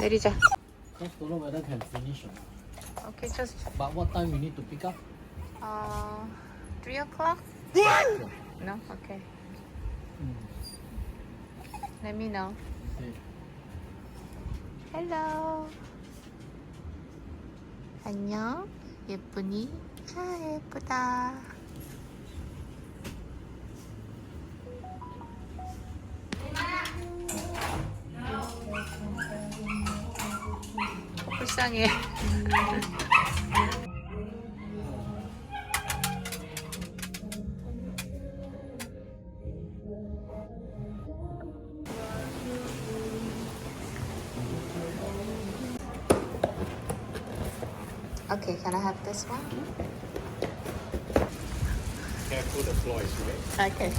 내리자. Just don't know whether can finish or not. Okay, just But what time you need to pick up? uh, three o'clock. No, okay. Let me know. Okay. Hello. 안녕. 예쁘니? 아 예쁘다. 불쌍해. Okay, can I have this one? Careful, the floor is wet. Okay.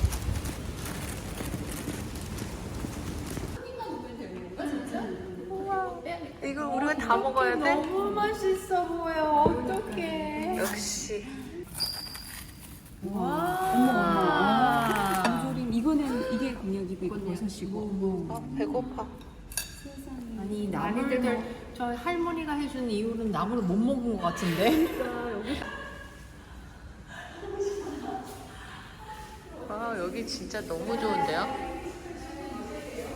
먹어야 돼? 너무 맛있어 보여. 어떡해. 역시. 와. 조림 이거는 이게 곤약이고 이건 버섯이고 아, 배고파. 아니 나물들 저 할머니가 해준 이후로는 나물을 못 먹은 것 같은데. 와, 여기 진짜 너무 좋은데요?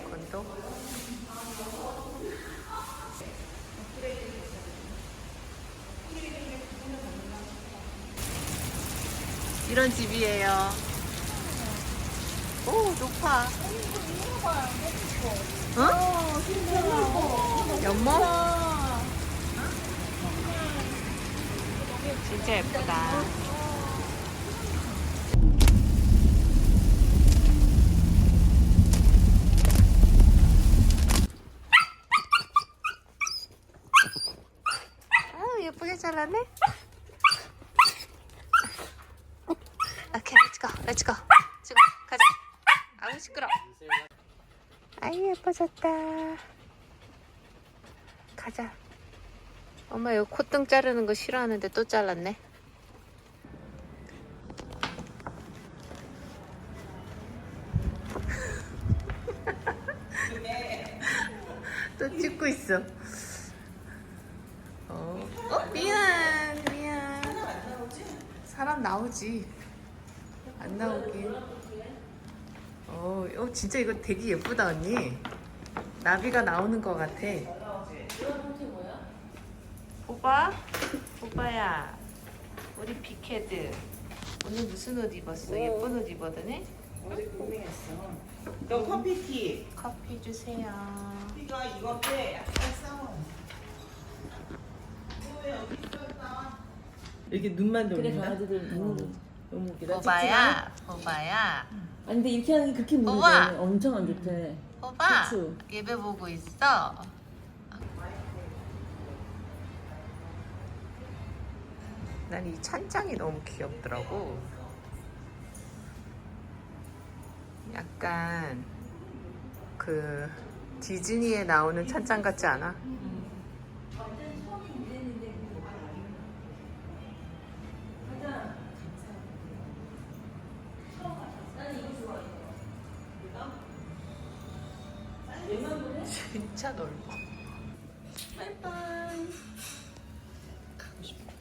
건도? 이런 집이에요. 오, 높아. 어? 연못? 진짜 예쁘다. 아유 예쁘게 잘라네. 오케이, 렛츠고, 렛츠고, 렛츠고, 가자. 아우 시끄러. 예뻐졌다. 가자. 엄마 이거 콧등 자르는 거 싫어하는데 또 잘랐네. 또 찍고 있어. 어, 어 미안 미안. 사람 나오지. 안 나오긴. 어, 어 진짜 이거 되게 예쁘다 언니. 나비가 나오는 것 같아. 오빠, 오빠야, 우리 빅헤드 오늘 무슨 옷 입었어? 예쁜 옷 입었더니 어제 고생했어. 너 커피티. 커피 주세요. 이거 이건데 약간 싸워. 이렇게 눈만 그래 돌린다. 강아지들 눈이 너무 웃기다 오빠야, 오빠야, 아니 근데 이렇게 하는 게 그렇게. 무르대 엄청 안 좋대 오빠 그쵸? 예배 보고 있어. 난 이 찬장이 너무 귀엽더라고. 약간 그 디즈니에 나오는 찬장 같지 않아? 진짜 넓어. 바이바이. 가고 싶어.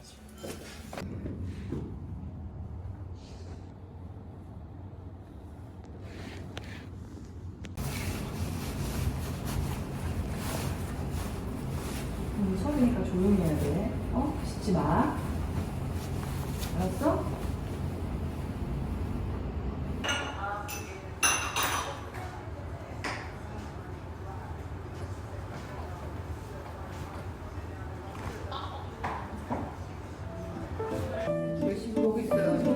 서울이니까 조용히 해야 돼 어? 짖지 마 알았어? 보고 있어요.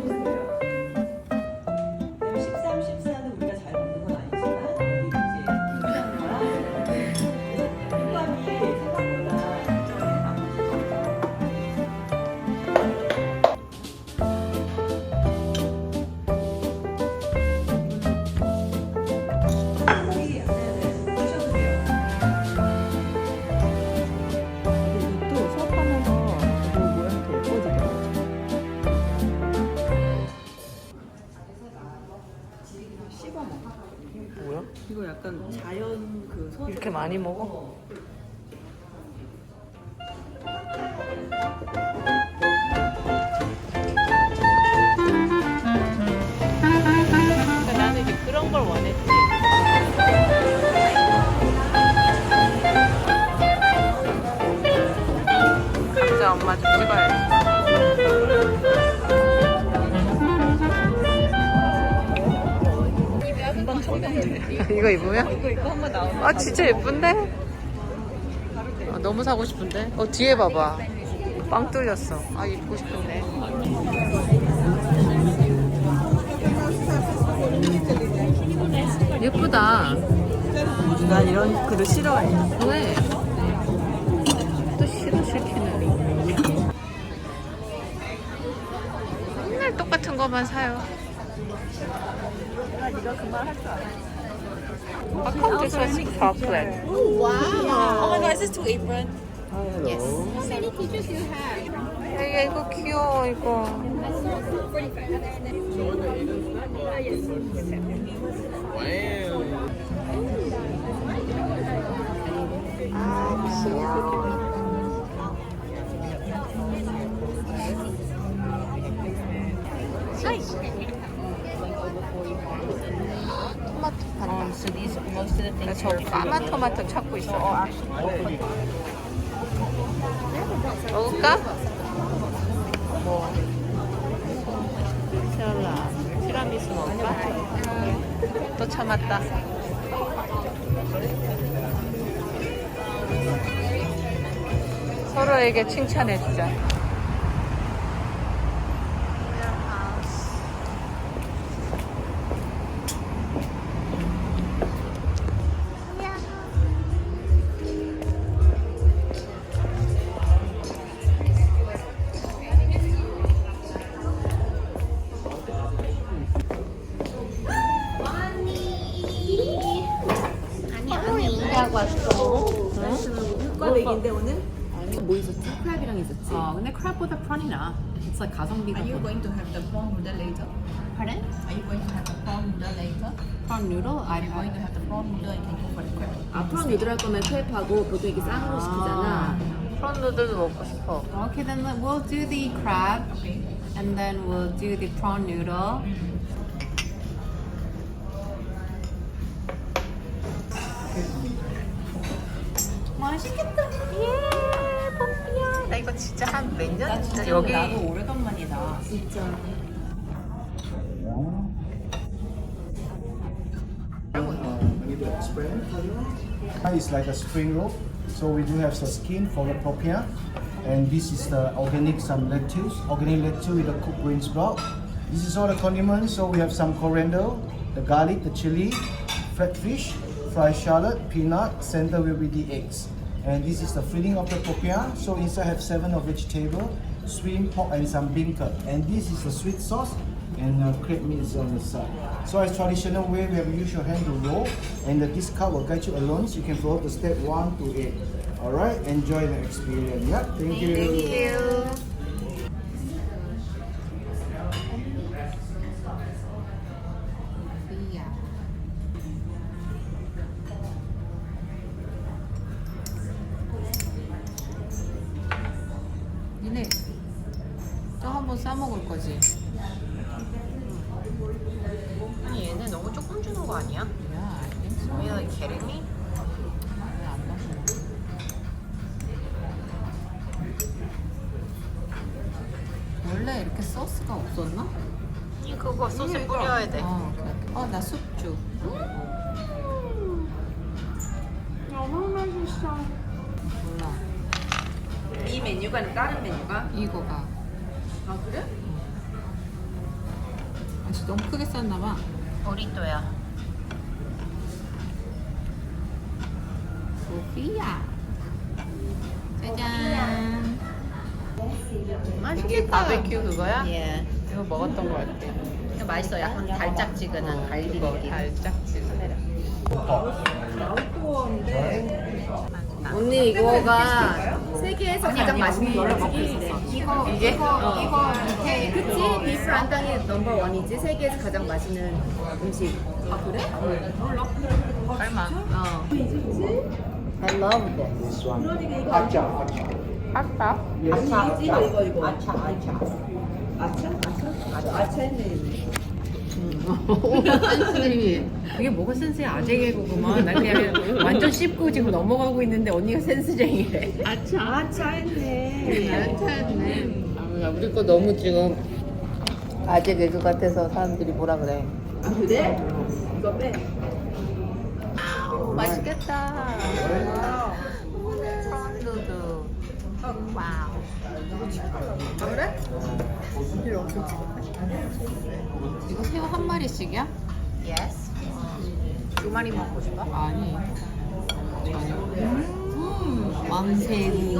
많이 먹어. 근데 나는 이제 그런 걸 원했지. 진짜 엄마 좀 찍어야지. 이거 입으면? 이거 입고 한번 나와. 아 진짜 예쁜데? 아, 너무 사고 싶은데? 어 뒤에 봐봐. 빵 뚫렸어. 아 입고 싶은데. 예쁘다. 난 이런 그릇 싫어해. 왜? 또 싫어 싫기는. 맨날 똑같은 것만 사요. 네가 그말 할줄 알아. How come this was chocolate? Oh my god, is this too apron? 야, 이거 귀여워 이거. 아 귀여워. 토 판다. So these most of the 나 things 저 까만 토마토 찾고 있어. 먹을까? 뭐? 셀라 티라미수 먹을까? 또 참았다. 서로에게 칭찬해주자. 효과백인데 오늘? 뭐 있었지? 크랩이랑 있었지. 어, 근데 크랩보다 프론이 나. It's like 가성비가. Are you going to have the prawn noodle later? Pardon? Are you going to have the prawn noodle later? prawn noodle? I If you're going to have the prawn noodle, you can go for the crab. 아, 프론 누들 할 거면 크랩하고 보통 이렇게 쌍으로 시키잖아. 프론 누들도 먹고 싶어. Okay, then we'll do the crab, and then we'll do the prawn noodle. 맛있겠다. 예, 뽀삐야. 나 이거 진짜 한 몇 년? 나 진짜 진짜 여기 나도 오래간만이다. 진짜. It's like a spring roll. So we do have the skin for the popiah. And this is the organic some lettuce, organic lettuce with the cooked green sprout. This is all the condiments. So we have some coriander, the garlic, the chili, flat fish, fried shallot, peanut. Center will be the eggs. And this is the filling of the popiah. So inside have seven of vegetable, shrimp, pork, and some beancurd. And this is the sweet sauce and uh, crepe meat is on the side. So as traditional way, we have use your hand to roll, and this card will guide you along. So you can follow the step one to eight. All right, enjoy the experience. Yeah, thank you. 니네 한번 싸먹을 거지? 아니 얘네 너무 조금 주는 거 아니야? 야, I think so. Are you like kidding me? 안 먹어. 원래 이렇게 소스가 없었나? 이 그거 소스 뿌려야 돼. 어, 그래. 어, 나 숙주. 너무 맛있어. 몰라. 이 메뉴가 아니라 다른 메뉴가? 이거가. 아 그래? 아, 진짜 너무 크게 쌌나 봐. 보리또야. 소피야. 짜잔. 이게 바베큐 그거야? 예. 이거 먹었던 거 같아. 이거 맛있어. 약간 달짝지근한 갈비 이거 느낌. 달짝지근해. 언니 이거가 세계에서 가장 맛있는 음식이래. 이거 이게? 이거 이거 그치? 비프 란당이 넘버 원이지 세계에서 가장 맛있는 음식. 아 그래? 얼마? 어. I love this. This one. Acha, acha. 아빠? Yes. 이거. 아차 아차. 아차? 아차? 아차 아차 했네. 센스들이 그게 뭐가 센스야? 아재 개그구만 나 그냥 완전 씹고 지금 넘어가고 있는데 언니가 센스쟁이래. 아차 아차 했네. 아차 했네. 아, 우리 거 너무 지금 아재 개그 같아서 사람들이 뭐라 그래? 아 그래? 이거 빼. 아우 맛있겠다. 프론두두 와우. 그래? 이거 새우 한 마리씩이야? Yes. 두 마리 먹고 싶어? 아니. 전혀 음, 왕새우